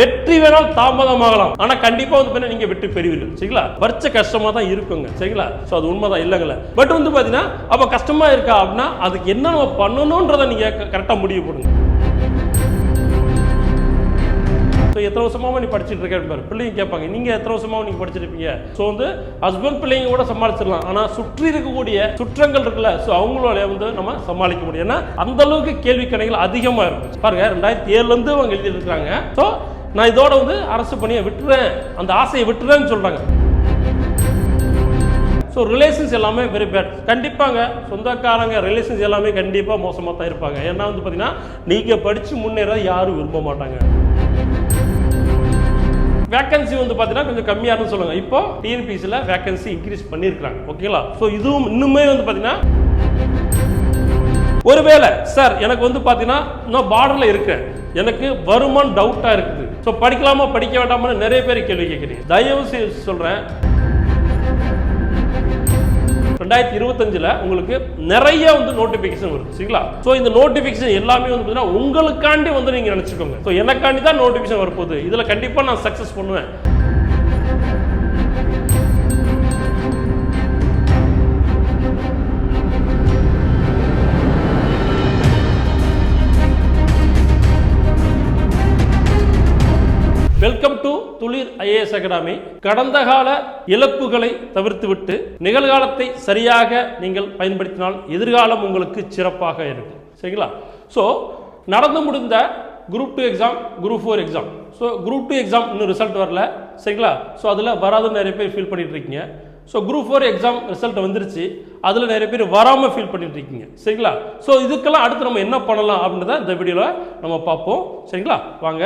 வெற்றி வேணால் தாமதமாகலாம். ஆனா கண்டிப்பா வந்து நீங்க வெற்றி பெறுவீர்கள். சரிங்களா? வரிச்ச கஷ்டமா தான் இருக்குங்க. சரிங்களா? சோ அது உண்மைதான் இல்லைங்கள. பட் வந்து பாத்தீங்கன்னா அப்ப கஷ்டமா இருக்கா அப்படின்னா அதுக்கு என்ன நம்ம பண்ணணும்ன்றதை நீங்க கரெக்டா முடிவு பண்ணுங்க ஸோ எத்தனை வருஷமாவும் நீ படிச்சுட்டு இருக்க பாரு. பிள்ளைங்க கேட்பாங்க நீங்க எத்தனை வருஷமாவும் நீங்க படிச்சிருப்பீங்க ஸோ வந்து ஹஸ்பண்ட் பிள்ளைங்க கூட சமாளிச்சிடலாம். ஆனா சுற்றி இருக்கக்கூடிய சுற்றங்கள் இருக்குல்ல ஸோ அவங்களோட வந்து நம்ம சமாளிக்க முடியும். ஏன்னா அந்த அளவுக்கு கேள்வி கணைகள் அதிகமா இருக்கும். பாருங்க ரெண்டாயிரத்தி ஏழுல இருந்து அவங்க எழுதிட்டு இருக்காங்க. ஸோ நான் இதோட வந்து அரசு பணியை விட்டுறேன். அந்த ஆசையை விட்டுறேன்னு சொல்றாங்க. ஸோ ரிலேஷன்ஸ் எல்லாமே வெரி பேட் கண்டிப்பாங்க சொந்தக்காரங்க ரிலேஷன்ஸ் எல்லாமே கண்டிப்பாக மோசமாக தான் இருப்பாங்க. ஏன்னா வந்து பார்த்தீங்கன்னா நீங்கள் படித்து முன்னேற யாரும் விரும்ப மாட்டாங்க. வேக்கன்சி வந்து பார்த்தீங்கன்னா கொஞ்சம் கம்மியாக இருக்குன்னு சொல்லுங்க இப்போ டிஎன்பிசியில் வேக்கன்சி இன்க்ரீஸ் பண்ணியிருக்காங்க ஓகேங்களா ஸோ இதுவும் இன்னுமே வந்து பார்த்தீங்கன்னா ஒருவேளை சார் எனக்கு வந்து பார்த்தீங்கன்னா நான் பார்டரில் இருக்கேன் எனக்கு வருமானம் டவுட்டாக இருக்குது. ஸோ படிக்கலாமா படிக்க வேண்டாமான்னு நிறைய பேர் கேள்வி கேட்குறீங்க. தயவு செய்து சொல்கிறேன் ரெண்டாயிரத்தி இருபத்தஞ்சில் உங்களுக்கு நிறைய வந்து நோட்டிஃபிகேஷன் வருது சரிங்களா? ஸோ இந்த நோட்டிஃபிகேஷன் எல்லாமே வந்து பார்த்தீங்கன்னா உங்களுக்காண்டி வந்து நீங்கள் நினச்சிக்கோங்க. ஸோ எனக்காண்டி தான் நோட்டிஃபிகேஷன் வரப்போகுது. இதில் கண்டிப்பாக நான் சக்ஸஸ் பண்ணுவேன். ஐஏஎஸ் அகாடமி கடந்த கால இழப்புகளை தவிர்த்துவிட்டு நிகழ்காலத்தை சரியாக நீங்கள் பயன்படுத்தினால் எதிர்காலம் உங்களுக்கு சிறப்பாக இருக்கும். சரிங்களா? ஸோ நடந்து முடிந்த group two exam group four exam so group two exam இன்னும் ரிசல்ட் வரல. சரிங்களா? ஸோ அதில் வராதுன்னு நிறைய பேர் ஃபீல் பண்ணிட்டு இருக்கீங்க. So group four exam result வந்துருச்சு. அதில் நிறைய பேர் வராமல் ஃபீல் பண்ணிட்டு இருக்கீங்க. சரிங்களா? ஸோ இதுக்கெல்லாம் அடுத்து நம்ம என்ன பண்ணலாம் அப்படின்றத இந்த வீடியோவில் நம்ம பார்ப்போம். சரிங்களா? வாங்க.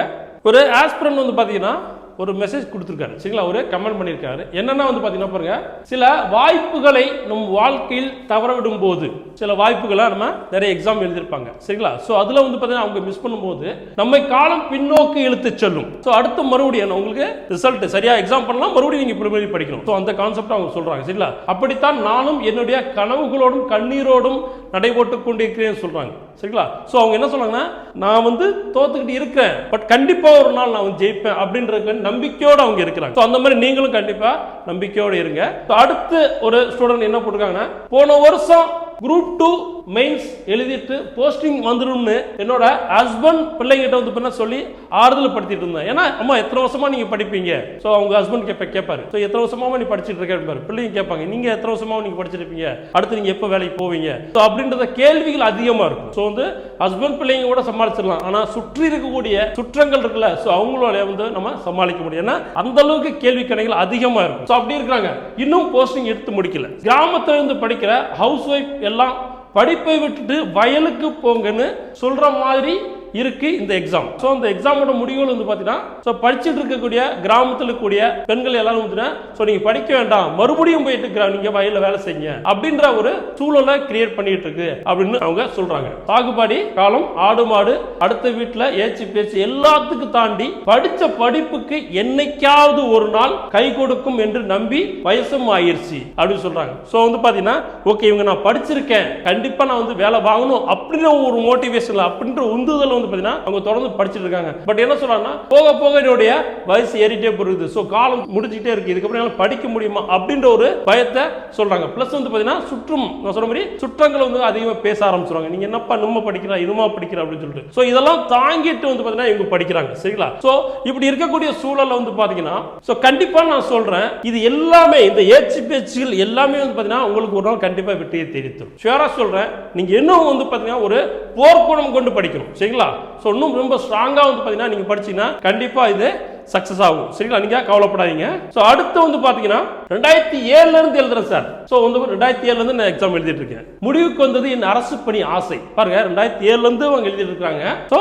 ஒரு ஆஸ்பிரன் வந்து பார்த்தீங்கன்னா ஒரு மெசேஜ் கொடுத்துருக்காரு. சரிங்களா? ஒரு கமெண்ட் பண்ணியிருக்காரு. என்னன்னா வந்து பார்த்தீங்கன்னா பாருங்க சில வாய்ப்புகளை நம் வாழ்க்கையில் தவற விடும் போது சில வாய்ப்புகளை நம்ம நிறைய எக்ஸாம் எழுதியிருப்பாங்க. சரிங்களா? ஸோ அதில் வந்து பார்த்தீங்கன்னா அவங்க மிஸ் பண்ணும்போது நம்மை காலம் பின்னோக்கி இழுத்து செல்லும். ஸோ அடுத்து மறுபடியும் உங்களுக்கு ரிசல்ட் சரியாக எக்ஸாம் பண்ணலாம் மறுபடியும் நீங்கள் ப்ரிப்பேர் படிக்கணும். ஸோ அந்த கான்செப்ட் அவங்க சொல்கிறாங்க சரிங்களா? அப்படித்தான் நானும் என்னுடைய கனவுகளோடும் கண்ணீரோடும் நடைபோட்டு கொண்டிருக்கிறேன்னு சொல்கிறாங்க சரிங்களா? ஸோ அவங்க என்ன சொல்கிறாங்கன்னா நான் வந்து தோத்துக்கிட்டு இருக்கேன் பட் கண்டிப்பாக ஒரு நாள் நான் வந்து ஜெயிப்பேன் அப்படின்ற நம்பிக்கையோடு அவங்க இருக்கிறாங்க. ஸோ அந்த மாதிரி நீங்களும் கண்டிப்பா நம்பிக்கையோடு இருங்க. அடுத்து ஒரு ஸ்டூடெண்ட் என்ன போட்டிருக்காங்கன்னா போன வருஷம் குரூப் டூ மெயின்ஸ் எழுதிட்டு போஸ்டிங் வந்துடும்னு என்னோட ஹஸ்பண்ட் பிள்ளைங்கிட்ட வந்து பண்ண சொல்லி ஆறுதல் படுத்திட்டு இருந்தேன். ஏன்னா அம்மா எத்தனை வருஷமா நீங்க படிப்பீங்க? ஸோ அவங்க ஹஸ்பண்ட் கேட்ப கேட்பாரு ஸோ எத்தனை வருஷமா நீ படிச்சிட்டு இருக்க பிள்ளைங்க கேட்பாங்க நீங்க எத்தனை வருஷமா நீங்க படிச்சிருப்பீங்க அடுத்து நீங்க எப்போ வேலைக்கு போவீங்க? ஸோ அப்படின்றத கேள்விகள் அதிகமா இருக்கும். ஸோ வந்து ஹஸ்பண்ட் பிள்ளைங்க கூட சமாளிச்சிடலாம். ஆனா சுற்றி இருக்கக்கூடிய சுற்றங்கள் இருக்குல்ல ஸோ அவங்களோட வந்து நம்ம சமாளிக்க முடியும். ஏன்னா அந்த அளவுக்கு கேள்வி கணைகள் அதிகமா இருக்கும். ஸோ அப்படி இருக்கிறாங்க. இன்னும் போஸ்டிங் எடுத்து முடிக்கல. கிராமத்துல இருந்து படிக்கிற ஹவுஸ் ஒய்ஃப் எல்லாம் படிப்பை விட்டுட்டு வயலுக்கு போங்கன்னு சொல்கிற மாதிரி இருக்கு இந்த எக்ஸாம் ஸோ அந்த எக்ஸாமோட முடிவுகள் வந்து பார்த்தீங்கன்னா ஸோ படிச்சுட்டு இருக்கக்கூடிய கிராமத்தில் கூடிய பெண்கள் எல்லாரும் வந்துன்னா ஸோ நீங்கள் படிக்க வேண்டாம் மறுபடியும் போயிட்டு இருக்கிற நீங்க வயலில் வேலை செய்யுங்க அப்படின்ற ஒரு சூழலை கிரியேட் பண்ணிட்டு இருக்கு அப்படின்னு அவங்க சொல்றாங்க. சாகுபாடி காலம் ஆடு மாடு அடுத்த வீட்டில் ஏச்சு பேச்சு எல்லாத்துக்கும் தாண்டி படிச்ச படிப்புக்கு என்னைக்காவது ஒரு நாள் கை கொடுக்கும் என்று நம்பி வயசும் ஆயிடுச்சு அப்படின்னு சொல்றாங்க. ஸோ வந்து பார்த்தீங்கன்னா ஓகே இவங்க நான் படிச்சிருக்கேன் கண்டிப்பா நான் வந்து வேலை வாங்கணும் அப்படின்ற ஒரு மோட்டிவேஷன் அப்படின்ற உந்துதல் வந்து பார்த்தீங்கன்னா அவங்க தொடர்ந்து படிச்சுட்டு இருக்காங்க. பட் என்ன சொல்றாங்கன்னா போக போக என்னுடைய வயசு ஏறிட்டே போகுது. ஸோ காலம் முடிஞ்சுக்கிட்டே இருக்கு. இதுக்கப்புறம் என்னால் படிக்க முடியுமா? அப்படின்ற ஒரு பயத்தை சொல்றாங்க. ப்ளஸ் வந்து பார்த்தீங்கன்னா சுற்றும் நான் சொன்ன மாதிரி சுற்றங்கள் வந்து அதிகமாக பேச ஆரம்பிச்சிருவாங்க. நீங்க என்னப்பா நம்ம படிக்கிறா இதுமா படிக்கிறா அப்படின்னு சொல்லிட்டு. ஸோ இதெல்லாம் தாங்கிட்டு வந்து பார்த்தீங்கன்னா இவங்க படிக்கிறாங்க. சரிங்களா? ஸோ இப்படி இருக்கக்கூடிய சூழல்ல வந்து பார்த்தீங்கன்னா ஸோ கண்டிப்பாக நான் சொல்றேன் இது எல்லாமே இந்த ஏச்சு பேச்சுகள் எல்லாமே வந்து பார்த்தீங்கன்னா உங்களுக்கு ஒரு நாள் கண்டிப்பாக வெற்றியை தெரிவித்தும் ஷுவரா சொல்றேன். நீங்க இன்னும் வந்து பார்த்தீங்கன்னா ஒரு போர்க்குணம் கொண்டு படிக்கணும். சரிங்களா? ஸோ இன்னும் ரொம்ப ஸ்ட்ராங்கா வந்து பார்த்தீங்கன்னா நீங்க படிச்சீங்கன்னா கண்டிப்பா இது சக்சஸ் ஆகும். சரிங்களா? நீங்க கவலைப்படாதீங்க. ஸோ அடுத்து வந்து பாத்தீங்கன்னா ரெண்டாயிரத்தி ஏழுல இருந்து எழுதுறேன் சார். ஸோ வந்து ரெண்டாயிரத்தி ஏழுல இருந்து நான் எக்ஸாம் எழுதிட்டு இருக்கேன். முடிவுக்கு வந்தது என் அரசு பணி ஆசை. பாருங்க ரெண்டாயிரத்தி ஏழுல இருந்து அவங்க எழுதிட்டு இருக்காங்க. ஸோ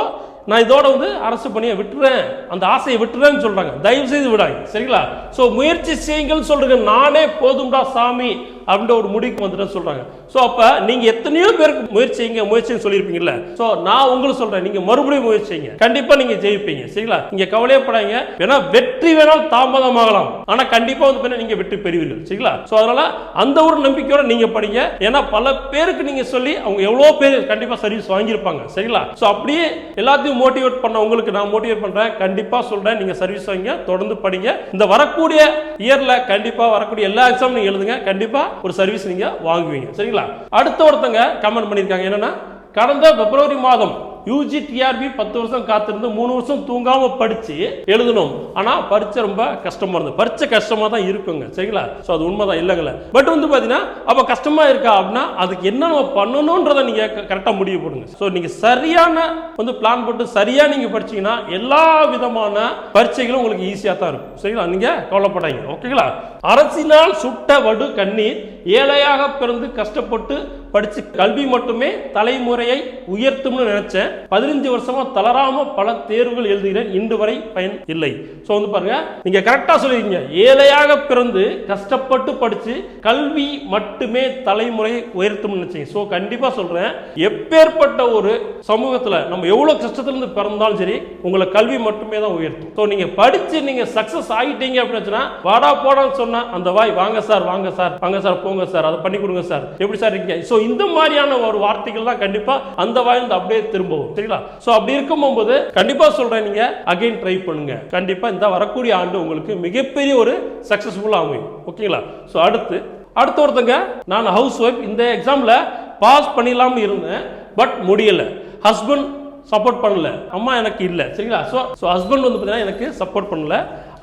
நான் இதோட வந்து அரசு பணியை விட்டுறேன். அந்த ஆசையை விட்டுறேன்னு சொல்றாங்க. தயவு செய்து விடாங்க சரிங்களா? ஸோ முயற்சி செய்யுங்கள் சொல்றேன் நானே போதும்டா சாமி. அப்படின்ற ஒரு முடிவுக்கு வந்துட்டு சொல்றாங்க. ஸோ அப்போ நீங்க எத்தனையோ பேருக்கு முயற்சி செய்யுங்க முயற்சின்னு சொல்லியிருப்பீங்கல்ல. ஸோ நான் உங்களுக்கு சொல்றேன் நீங்க மறுபடியும் முயற்சி செய்யுங்க. கண்டிப்பா நீங்க ஜெயிப்பீங்க சரிங்களா? நீங்க கவலையப்படாங்க வேணா வெற்றி வேணால் தாமதமாகலாம் ஆனா கண்டிப்பா வந்து பாத்தீங்கன்னா நீங்க வெற்றி பெறுவீர்கள் சரிங்களா? ஸோ அதனால அந்த ஒரு நம்பிக்கையோட நீங்க படிங்க. ஏன்னா பல பேருக்கு நீங்க சொல்லி அவங்க எவ்வளோ பேர் கண்டிப்பா சர்வீஸ் வாங்கியிருப்பாங்க சரிங்களா? ஸோ அப்படியே எல்லாத்தையும் மோட்டிவேட் பண்ண உங்களுக்கு நான் மோட்டிவேட் பண்றேன். கண்டிப்பா சொல்றேன் நீங்க சர்வீஸ் வாங்க தொடர்ந்து படிங்க. இந்த வரக்கூடிய இயர்ல கண்டிப்பா வரக்கூடிய எல்லா எக்ஸாம் நீங்க எழுதுங்க. கண்டிப்பா ஒரு சர்வீஸ் நீங்க வாங்குவீங்க. சரிங்களா? அடுத்த ஒருத்தங்க கமெண்ட் பண்ணியிருக்காங்க. என்னன்னா கடந்த பிப்ரவரி மாதம் யூஜி டிஆர்பி பத்து வருஷம் காத்திருந்து மூணு வருஷம் தூங்காம படிச்சு எழுதணும். ஆனா பரீட்சை ரொம்ப கஷ்டமா இருந்தது. பரீட்சை கஷ்டமா தான் இருக்குங்க. சரிங்களா? ஸோ அது உண்மைதான். இல்லைங்கள. பட் வந்து பாத்தீங்கன்னா அப்ப கஷ்டமா இருக்கா அப்படின்னா அதுக்கு என்ன நம்ம பண்ணணுன்றதை நீங்க கரெக்டா முடிவு போடுங்க. ஸோ நீங்க சரியான வந்து பிளான் போட்டு சரியா நீங்க படிச்சீங்கன்னா எல்லா விதமான பரீட்சைகளும் உங்களுக்கு ஈஸியா தான் இருக்கும். சரிங்களா? நீங்க கவலைப்படாதீங்க. ஓகேங்களா அரசினால் சுட்ட வடு கண்ணீர் ஏழையாக பிறந்து கஷ்டப்பட்டு படிச்சு கல்வி மட்டுமே தலைமுறையை உயர்த்தும்னு நினைச்சேன். பதினஞ்சு வருஷமா தளராம பல தேர்வுகள் எழுதுகிறேன். இன்று வரை பயன் இல்லை. ஸோ வந்து பாருங்க நீங்க கரெக்டா சொல்லிருக்கீங்க. ஏழையாக பிறந்து கஷ்டப்பட்டு படிச்சு கல்வி மட்டுமே தலைமுறையை உயர்த்தும்னு நினைச்சீங்க. ஸோ கண்டிப்பா சொல்றேன் எப்பேற்பட்ட ஒரு சமூகத்துல நம்ம எவ்வளவு கஷ்டத்துல இருந்து பிறந்தாலும் சரி உங்களை கல்வி மட்டுமே தான் உயர்த்தும். ஸோ நீங்க படிச்சு நீங்க சக்சஸ் ஆகிட்டீங்க அப்படின்னு சொன்னா வாடா போடான்னு சொன்ன அந்த வாய் வாங்க சார் வாங்க சார் வாங்க சார் போங்க சார் அதை பண்ணி கொடுங்க சார். எப்படி சார் இருக்கீங்க? ஸோ இந்த மாதிரியான ஒரு வார்த்தைகள் தான் கண்டிப்பா அந்த வாயிலிருந்து அப்படியே திரும்பவும் சரிங்களா? ஸோ அப்படி இருக்கும் போது கண்டிப்பா சொல்றேன் நீங்க அகைன் ட்ரை பண்ணுங்க. கண்டிப்பா இந்த வரக்கூடிய ஆண்டு உங்களுக்கு மிகப்பெரிய ஒரு சக்சஸ்ஃபுல்லா அமையும். ஓகேங்களா? ஸோ அடுத்து அடுத்த ஒருத்தங்க நான் ஹவுஸ் ஒய்ஃப் இந்த எக்ஸாமில் பாஸ் பண்ணிடலாம்னு இருந்தேன் பட் முடியலை. ஹஸ்பண்ட் சப்போர்ட் பண்ணல. அம்மா எனக்கு இல்லை சரிங்களா? ஸோ ஸோ ஹஸ்பண்ட் வந்து பார்த்தீங்கன்னா எனக்கு சப்போர்ட் பண்ணல.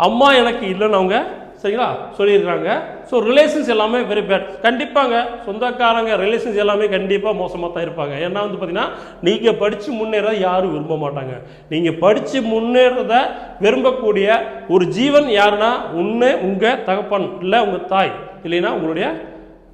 அம்மா எனக்கு இல்லைன்னு அவங்க சரிங்களா? சொல்லியிருக்கிறாங்க. ஸோ ரிலேஷன்ஸ் எல்லாமே வெரி பேட் கண்டிப்பாங்க சொந்தக்காரங்க ரிலேஷன்ஸ் எல்லாமே கண்டிப்பாக மோசமாக தான் இருப்பாங்க. ஏன்னா வந்து பார்த்தீங்கன்னா நீங்கள் படித்து முன்னேறத யாரும் விரும்ப மாட்டாங்க. நீங்கள் படித்து முன்னேறத விரும்பக்கூடிய ஒரு ஜீவன் யாருன்னா உன்னை உங்கள் தகப்பன் இல்லை உங்கள் தாய். இல்லைன்னா உங்களுடைய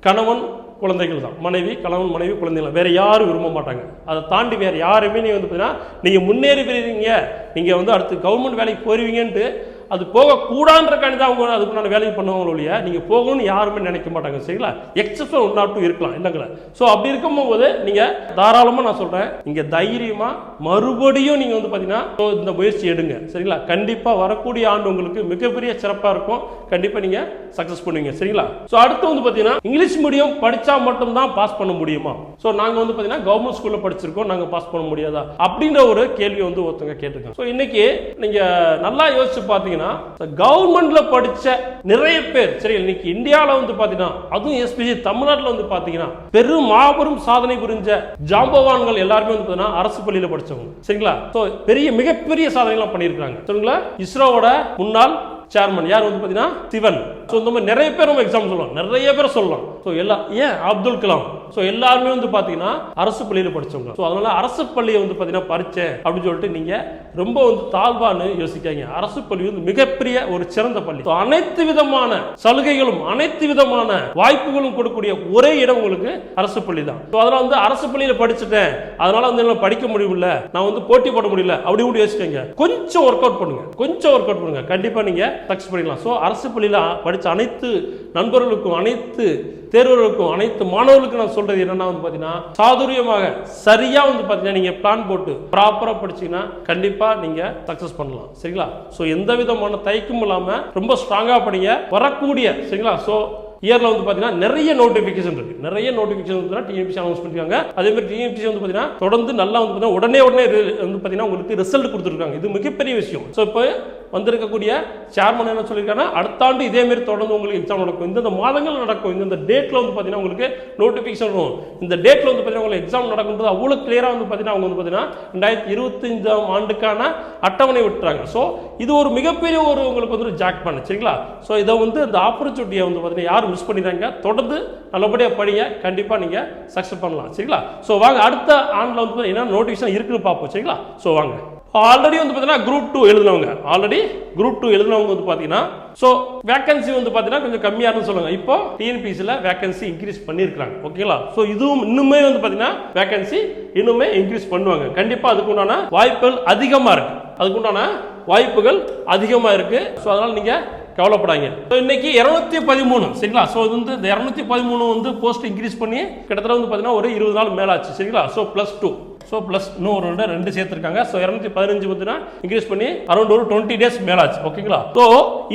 கணவன் குழந்தைகள் தான். மனைவி கணவன் மனைவி குழந்தைகள் வேற யாரும் விரும்ப மாட்டாங்க. அதை தாண்டி வேற யாருமே நீங்கள் வந்து பார்த்தீங்கன்னா நீங்கள் முன்னேறி வருவீங்க நீங்கள் வந்து அடுத்து கவர்மெண்ட் வேலைக்கு போயிருவீங்கன்ட்டு அது போகக்கூடாதுன்றக்காண்டி தான் அவங்க அதுக்குண்டான வேலையை பண்ணுவாங்க ஒழிய நீங்கள் போகணும்னு யாருமே நினைக்க மாட்டாங்க சரிங்களா? எக்ஸப்ஷன் ஒன் நாட் டூ இருக்கலாம் என்னங்களை? ஸோ அப்படி இருக்கும்போது நீங்கள் தாராளமாக நான் சொல்கிறேன் நீங்கள் தைரியமாக மறுபடியும் நீங்கள் வந்து பார்த்தீங்கன்னா இந்த முயற்சி எடுங்க சரிங்களா? கண்டிப்பாக வரக்கூடிய ஆண்டு உங்களுக்கு மிகப்பெரிய சிறப்பாக இருக்கும். கண்டிப்பாக நீங்கள் சக்ஸஸ் பண்ணுவீங்க சரிங்களா? ஸோ அடுத்து வந்து பார்த்தீங்கன்னா இங்கிலீஷ் மீடியம் படித்தா மட்டும்தான் பாஸ் பண்ண முடியுமா? ஸோ நாங்கள் வந்து பார்த்தீங்கன்னா கவர்மெண்ட் ஸ்கூலில் படிச்சிருக்கோம் நாங்கள் பாஸ் பண்ண முடியாதா? அப்படின்ற ஒரு கேள்வி வந்து ஒருத்தவங்க கேட்டிருக்காங்க. ஸோ இன்னைக்கு நீங்கள் நல்லா யோசிச்சு பார்த்தீங்கன்னா கவர்மெண்ட்ல படிச்ச நிறைய பேர் சரி இன்னைக்கு இந்தியாவில் வந்து பார்த்தீங்கன்னா அதுவும் எஸ்பிசி தமிழ்நாட்டில் வந்து பார்த்தீங்கன்னா பெரும் மாபெரும் சாதனை புரிஞ்ச ஜாம்பவான்கள் எல்லாருமே வந்து பார்த்தீங்கன்னா அரசு பள்ளியில் படிச்சவங்க. சரிங்களா? ஸோ பெரிய மிகப்பெரிய சாதனைகள்லாம் பண்ணியிருக்காங்க சரிங்களா? இஸ்ரோவோட முன்னாள் சேர்மன் யார் வந்து பார்த்தீங்கன்னா சிவன். ஸோ இந்த மாதிரி நிறைய பேர் நம்ம எக்ஸாம் சொல்லலாம் நிறைய பேர் சொல்லலாம். ஸோ எல்லா ஏன்? அப்துல் கலாம். ஸோ எல்லாருமே வந்து பார்த்தீங்கன்னா அரசு பள்ளியில் படித்தவங்க ஸோ அதனால அரசு பள்ளியை வந்து பார்த்தீங்கன்னா பறிச்சேன் அப்படின்னு சொல்லிட்டு நீங்க ரொம்ப வந்து தாழ்வான்னு யோசிக்காங்க அரசு பள்ளி வந்து மிகப்பெரிய ஒரு சிறந்த பள்ளி. ஸோ அனைத்து விதமான சலுகைகளும் அனைத்து விதமான வாய்ப்புகளும் கொடுக்கக்கூடிய ஒரே இடம் உங்களுக்கு அரசு பள்ளி தான். ஸோ அதனால வந்து அரசு பள்ளியில படிச்சுட்டேன். அதனால வந்து என்னால் படிக்க முடியல நான் வந்து போட்டி போட முடியல. அப்படி இப்படி யோசிக்கங்க கொஞ்சம் ஒர்க் அவுட் பண்ணுங்க. கொஞ்சம் ஒர்க் அவுட் பண்ணுங்க. கண்டிப்பா நீங்க சக்ஸஸ் பண்ணிக்கலாம். ஸோ அரசு பள்ளியில படித்த அனைத்து நண்பர்களுக்கும் அனைத்து தேர்வர்களுக்கும் அனைத்து மாணவர்களுக்கும் நான் சொல்றது என்னன்னா வந்து பாத்தீங்கன்னா சாதுரியமாக சரியா வந்து பாத்தீங்கன்னா நீங்க பிளான் போட்டு ப்ராப்பரா படிச்சீங்கன்னா கண்டிப்பா நீங்க சக்சஸ் பண்ணலாம். சரிங்களா? ஸோ எந்த விதமான தயக்கமும் இல்லாம ரொம்ப ஸ்ட்ராங்கா படிங்க. வரக்கூடிய சரிங்களா? ஸோ இயர்ல வந்து பாத்தீங்கன்னா நிறைய நோட்டிபிகேஷன் இருக்கு நிறைய நோட்டிபிகேஷன் வந்து டிஎன்பிசி அனௌன்ஸ் பண்ணிருக்காங்க அதே மாதிரி டிஎன்பிசி வந்து பாத்தீங்கன்னா தொடர்ந்து நல்லா வந்து பாத்தீங்கன்னா உடனே உடனே வந்து பாத்தீங்கன்னா உங்களுக்கு ரிசல்ட் கொடுத்துருக்காங்க இது மிகப்பெரிய விஷயம் ஸோ இப்போ வந்திருக்கக்கூடிய சேர்மன் என்ன சொல்லியிருக்காங்கன்னா அடுத்த ஆண்டு இதே மாதிரி தொடர்ந்து உங்களுக்கு எக்ஸாம் நடக்கும் இந்தந்த மாதங்கள் நடக்கும் இந்தந்த டேட்ல வந்து பாத்தீங்கன்னா உங்களுக்கு நோட்டிபிகேஷன் வரும் இந்த டேட்ல வந்து பாத்தீங்கன்னா உங்களுக்கு எக்ஸாம் நடக்கும்போது அவ்வளோ கிளியரா வந்து பாத்தீங்கன்னா அவங்க வந்து பாத்தீங்கன்னா ரெண்டாயிரத்தி இருபத்தஞ்சாம் ஆண்டுக்கான அட்டவணை விட்டுறாங்க ஸோ இது ஒரு மிகப்பெரிய ஒரு உங்களுக்கு வந்து ஜாக் பண்ணு சரிங்களா ஸோ இதை வந்து இந்த ஆப்பர்ச்சுனிட்டியை வந்து பார்த்தீங்கன்னா யாரும் மிஸ் பண்ணிடுறாங்க தொடர்ந்து நல்லபடியாக படிங்க. கண்டிப்பாக நீங்கள் சக்ஸஸ் பண்ணலாம். சரிங்களா? ஸோ வாங்க. அடுத்த ஆண்டில் வந்து பார்த்தீங்கன்னா என்ன நோட்டிஃபிகேஷன் இருக்குன்னு பார்ப்போம். சரிங்களா? ஸோ வாங்க. ஆல்ரெடி வந்து பார்த்தீங்கன்னா குரூப் டூ எழுதினவங்க. ஆல்ரெடி குரூப் டூ எழுதினவங்க வந்து பார்த்தீங்கன்னா ஸோ வேகன்சி வந்து பார்த்தீங்கன்னா கொஞ்சம் கம்மியாக இருந்து சொல்லுங்க இப்போ டிஎன்பிசியில் வேகன்சி இன்க்ரீஸ் பண்ணியிருக்காங்க ஓகேங்களா? ஸோ இதுவும் இன்னுமே வந்து பார்த்தீங்கன்னா வேகன்சி இன்னுமே இன்க்ரீஸ் பண்ணுவாங்க. கண்டிப்பாக அதுக்கு உண்டான வாய்ப்புகள் அதிகமாக இருக்கு. அதுக்கு உண்டான வாய்ப்புகள் அதிகமாக இருக்கு. ஸோ அதனால் நீங்கள் கவலைப்படாங்க ஸோ இன்னைக்கு இரநூத்தி பதிமூணு சரிங்களா? ஸோ இது வந்து இந்த இரநூத்தி பதிமூணு வந்து போஸ்ட் இன்க்ரீஸ் பண்ணி கிட்டத்தட்ட வந்து பார்த்தீங்கன்னா ஒரு இருபது நாள் மேலாச்சு சரிங்களா? So plus two so plus இன்னும் ஒரு ரெண்டு ரெண்டு சேர்த்துருக்காங்க. ஸோ இரநூத்தி பதினஞ்சு பார்த்தீங்கன்னா இன்க்ரீஸ் பண்ணி அரௌண்ட் ஒரு டுவெண்ட்டி டேஸ் மேலாச்சு ஓகேங்களா? ஸோ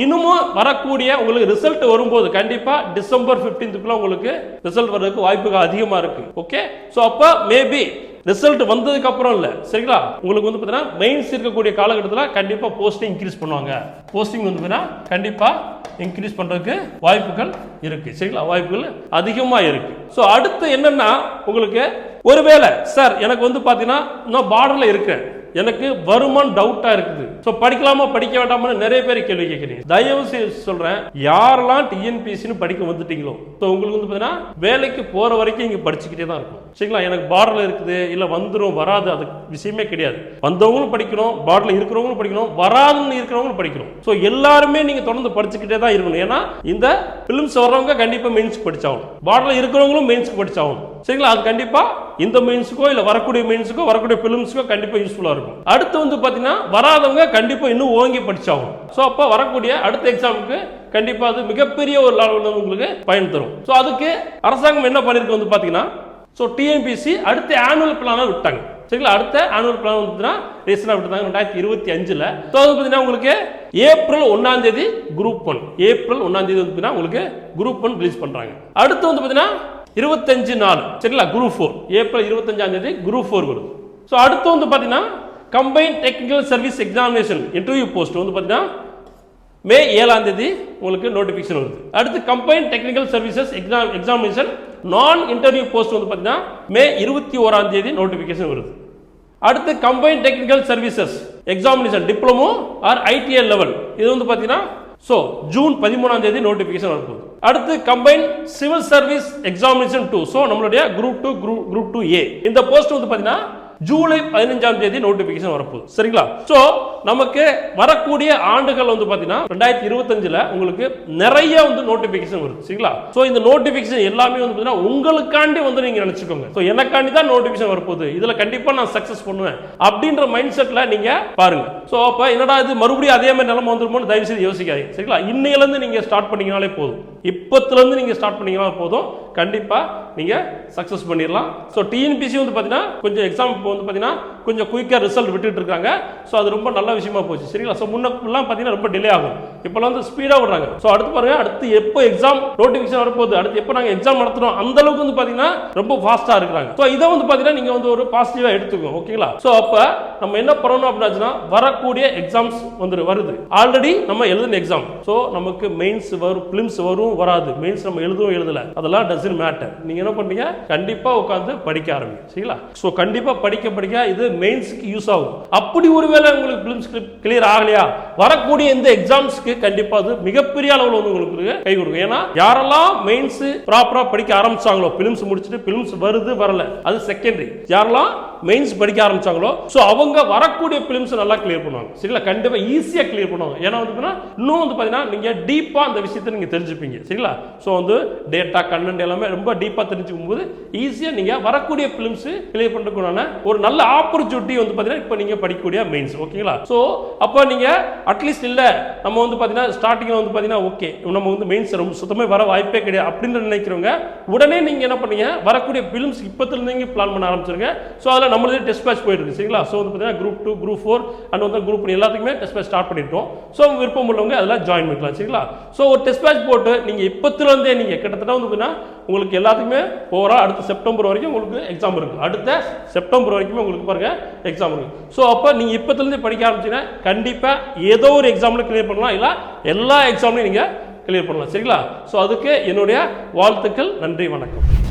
இன்னமும் வரக்கூடிய உங்களுக்கு ரிசல்ட் வரும்போது கண்டிப்பாக டிசம்பர் ஃபிஃப்டீன்த்துக்குள்ள உங்களுக்கு ரிசல்ட் வர்றதுக்கு வாய்ப்புகள் அதிகமாக இருக்குது ஓகே ஸோ அப்போ மேபி ரிசல்ட் வந்ததுக்கு அப்புறம் இல்லை. சரிங்களா? உங்களுக்கு வந்து பார்த்தீங்கன்னா மெயின்ஸ் இருக்கக்கூடிய காலகட்டத்தில் கண்டிப்பாக போஸ்டிங் இன்க்ரீஸ் பண்ணுவாங்க. போஸ்டிங் வந்து பார்த்தீங்கன்னா கண்டிப்பாக இன்க்ரீஸ் பண்ணுறதுக்கு வாய்ப்புகள் இருக்கு. சரிங்களா? வாய்ப்புகள் அதிகமாக இருக்கு. ஸோ அடுத்து என்னன்னா உங்களுக்கு ஒருவேளை சார் எனக்கு வந்து பார்த்தீங்கன்னா இன்னும் பார்டரில் இருக்கேன். எனக்கு வருமானம் டவுட்டா இருக்குது. ஸோ படிக்கலாமா படிக்க வேண்டாமான்னு நிறைய பேர் கேள்வி கேட்குறீங்க. தயவு செய்து சொல்றேன் யாரெல்லாம் டிஎன்பிஎஸ்சின்னு படிக்க வந்துட்டீங்களோ ஸோ உங்களுக்கு வந்து பார்த்தீங்கன்னா வேலைக்கு போற வரைக்கும் இங்க படிச்சுக்கிட்டே தான் இருக்கும் சரிங்களா? எனக்கு பார்டர்ல இருக்குது இல்ல வந்துடும் வராது அது விஷயமே கிடையாது. வந்தவங்களும் படிக்கணும் பார்டர்ல இருக்கிறவங்களும் படிக்கணும் வராதுன்னு இருக்கிறவங்களும் படிக்கணும். ஸோ எல்லாருமே நீங்க தொடர்ந்து படிச்சுக்கிட்டே தான் இருக்கணும். ஏன்னா இந்த பிலிம்ஸ் வர்றவங்க கண்டிப்பா மெயின்ஸ் படிச்சாகணும். பார்டர்ல இருக்கிறவங்களும் மெயின்ஸ் படிச்சாகணும். சரிங்களா? அது கண்டிப்பாக இந்த மீன்ஸுக்கோ இல்லை வரக்கூடிய மீன்ஸுக்கோ வரக்கூடிய ஃபிலிம்ஸுக்கோ கண்டிப்பாக யூஸ்ஃபுல்லாக இருக்கும். அடுத்து வந்து பார்த்தீங்கன்னா வராதவங்க கண்டிப்பாக இன்னும் ஓங்கி படித்தாகும் ஸோ அப்போ வரக்கூடிய அடுத்த எக்ஸாமுக்கு கண்டிப்பாக அது மிகப்பெரிய ஒரு அளவில் உங்களுக்கு பயன் தரும். ஸோ அதுக்கு அரசாங்கம் என்ன பண்ணியிருக்கு வந்து பார்த்தீங்கன்னா ஸோ டிஎன்பிசி அடுத்த ஆனுவல் பிளானை விட்டாங்க. சரிங்களா? அடுத்த ஆனுவல் பிளான் வந்துன்னா ரீசனாக விட்டுருந்தாங்க ரெண்டாயிரத்தி இருபத்தி அஞ்சில். ஸோ அது பார்த்தீங்கன்னா உங்களுக்கு ஏப்ரல் ஒன்றாம் தேதி குரூப் ஒன் ஏப்ரல் ஒன்றாம் தேதி வந்து பார்த்தீங்கன்னா உங்களுக்கு குரூப் ஒன் ரிலீஸ் பண்ணுறாங்க அடுத்து வந்து பார்த்தீங்கன்னா இருபத்தஞ்சு நாலு. சரிங்களா? குரூப் ஃபோர் ஏப்ரல் இருபத்தஞ்சாம் தேதி குரூப் ஃபோர் வரும். ஸோ அடுத்து வந்து பார்த்தீங்கன்னா combine technical service examination interview post வந்து பார்த்தீங்கன்னா மே ஏழாம் தேதி உங்களுக்கு நோட்டிஃபிகேஷன் வருது. அடுத்து combine technical services exam examination நான் இன்டர்வியூ போஸ்ட் வந்து பார்த்தீங்கன்னா மே இருபத்தி ஓராம் தேதி நோட்டிஃபிகேஷன் வருது. அடுத்து combine technical services examination diploma or ITI level இது வந்து பார்த்தீங்கன்னா ஸோ ஜூன் பதிமூணாம் தேதி நோட்டிஃபிகேஷன் வரப்போகுது. அடுத்து combine civil service examination two so நம்மளுடைய group two group group two A இந்த போஸ்ட் வந்து பார்த்தீங்கன்னா ஜூலை பதினஞ்சாம் தேதி நோட்டிபிகேஷன் வரப்போகுது. சரிங்களா? ஸோ நமக்கு வரக்கூடிய ஆண்டுகள் வந்து பார்த்தீங்கன்னா ரெண்டாயிரத்தி இருபத்தஞ்சில் உங்களுக்கு நிறைய வந்து நோட்டிபிகேஷன் வருது. சரிங்களா? ஸோ இந்த நோட்டிபிகேஷன் எல்லாமே வந்து பார்த்தீங்கன்னா உங்களுக்காண்டி வந்து நீங்கள் நினச்சிக்கோங்க. ஸோ எனக்காண்டி தான் நோட்டிபிகேஷன் வரப்போகுது. இதில் கண்டிப்பாக நான் சக்ஸஸ் பண்ணுவேன். அப்படின்ற மைண்ட் செட்டில் நீங்கள் பாருங்க. ஸோ அப்போ என்னடா இது? மறுபடியும் அதே மாதிரி நிலம வந்துருமோன்னு தயவு செய்து யோசிக்காதீங்க. சரிங்களா? இன்னையிலேருந்து நீங்கள் ஸ்டார்ட் பண்ணீங்கனாலே போதும். இப்போத்துலேருந்து நீங்கள் ஸ்டார்ட் பண்ணீங்கன்னா போதும். கண்டிப்பாக நீங்கள் சக்ஸஸ் பண்ணிடலாம் ஸோ டிஎன்பிசி வந்து பார்த்தீங்கன்னா கொஞ்சம் எக்ஸாம் இப்போ வந்து பார்த்தீங்கன்னா கொஞ்சம் குயிக்காக ரிசல்ட் விட்டுட்டு இருக்காங்க. ஸோ அது ரொம்ப நல்ல விஷயமா போச்சு. சரிங்களா? ஸோ முன்னெல்லாம் பார்த்தீங்கன்னா ரொம்ப டிலே ஆகும். இப்போலாம் வந்து ஸ்பீடாக விடுறாங்க ஸோ அடுத்து பாருங்கள் அடுத்து எப்போ எக்ஸாம் நோட்டிஃபிகேஷன் வரப்போகுது? அடுத்து எப்போ நாங்கள் எக்ஸாம் நடத்துகிறோம் அந்த அளவுக்கு வந்து பார்த்தீங்கன்னா ரொம்ப ஃபாஸ்ட்டாக இருக்கிறாங்க. ஸோ இதை வந்து பார்த்தீங்கன்னா நீங்கள் வந்து ஒரு பாசிட்டிவாக எடுத்துக்கோங்க ஓகேங்களா ஸோ அப்போ நம்ம என்ன பண்ணணும் அப்படின்னாச்சுன்னா வரக்கூடிய எக்ஸாம்ஸ் வந்து வருது. ஆல்ரெடி நம்ம எழுதின எக்ஸாம் ஸோ நமக்கு மெயின்ஸ் வரும் பிலிம்ஸ் வரும் வராது. மெயின்ஸ் நம்ம எழுதவும் எழுதல. அதெல்லாம் டசன் மேட்டர் நீங்க என்ன பண்ணீங்க கண்டிப்பா உட்காந்து படிக்க ஆரம்பிங்க. சரிங்களா? ஸோ கண்டிப்பா படிக்க படிக்க இது மெயின்ஸ்க்கு யூஸ் ஆகும். அப்படி ஒருவேளை உங்களுக்கு பிலிம்ஸ் கிளியர் ஆகலையா? வரக்கூடிய இந்த எக்ஸாம்ஸ்க்கு கண்டிப்பா அது மிகப்பெரிய அளவில் வந்து உங்களுக்கு கை கொடுக்கும். ஏன்னா யாரெல்லாம் மெயின்ஸ் ப்ராப்பரா படிக்க ஆரம்பிச்சாங்களோ பிலிம்ஸ் முடிச்சுட்டு பிலிம்ஸ் வருது வரல அது செகண்டரி யாரெல்லாம் மெயின்ஸ் படிக்க ஆரம்பிச்சாங்களோ ஸோ அவங்க வரக்கூடிய ஃபிலிம்ஸ் நல்லா கிளியர் பண்ணுவாங்க. சரிங்களா? கண்டிப்பாக ஈஸியாக கிளியர் பண்ணுவாங்க. ஏன்னா வந்து பார்த்தீங்கன்னா இன்னும் வந்து பார்த்தீங்கன்னா நீங்கள் டீப்பாக அந்த விஷயத்தை நீங்கள் தெரிஞ்சுப்பீங்க. சரிங்களா? ஸோ வந்து டேட்டா கண்டென்ட் எல்லாமே ரொம்ப டீப்பாக தெரிஞ்சுக்கும் போது ஈஸியாக நீங்கள் வரக்கூடிய ஃபிலிம்ஸ் கிளியர் பண்றதுக்குண்டான ஒரு நல்ல ஆப்பர்ச்சுனிட்டி வந்து பார்த்தீங்கன்னா இப்போ நீங்கள் படிக்கக்கூடிய மெயின்ஸ் ஓகேங்களா ஸோ அப்போ நீங்கள் அட்லீஸ்ட் இல்லை நம்ம வந்து பார்த்தீங்கன்னா ஸ்டார்டிங்கில் வந்து பார்த்தீங்கன்னா ஓகே நம்ம வந்து மெயின்ஸ் ரொம்ப சுத்தமே வர வாய்ப்பே கிடையாது அப்படின்னு நினைக்கிறவங்க உடனே நீங்கள் என்ன பண்ணீங்க வரக்கூடிய ஃபிலிம்ஸ் இப்போத்துலேருந்து பிளான் பண்ண ஆரம்பிச்சிருங்க. ஸோ அதில் நம்மளே டெஸ்ட் பேட்ச் போயிட்டு இருக்கு சரிங்களா? ஸோ வந்து பார்த்தீங்கன்னா group two group four and வந்து குரூப் எல்லாத்துக்குமே டெஸ்ட் பேட்ச் ஸ்டார்ட் பண்ணிட்டோம். ஸோ விருப்பம் உள்ளவங்க அதெல்லாம் ஜாயின் பண்ணிக்கலாம் சரிங்களா? ஸோ ஒரு டெஸ்ட் பேட்ச் போட்டு நீங்கள் இப்போத்துலேருந்தே நீங்கள் கிட்டத்தட்ட வந்து பார்த்தீங்கன்னா உங்களுக்கு எல்லாத்துக்குமே ஓவரா அடுத்த செப்டம்பர் வரைக்கும் உங்களுக்கு எக்ஸாம் இருக்கு. அடுத்த செப்டம்பர் வரைக்குமே உங்களுக்கு பாருங்க எக்ஸாம் இருக்கு. ஸோ அப்போ நீங்கள் இப்போத்துலேருந்து படிக்க ஆரம்பிச்சிங்கன்னா கண்டிப்பாக ஏதோ ஒரு எக்ஸாமில் கிளியர் பண்ணலாம். இல்லை எல்லா எக்ஸாம்லையும் நீங்கள் கிளியர் பண்ணலாம் சரிங்களா? ஸோ அதுக்கு என்னுடைய வாழ்த்துக்கள் நன்றி வணக்கம்.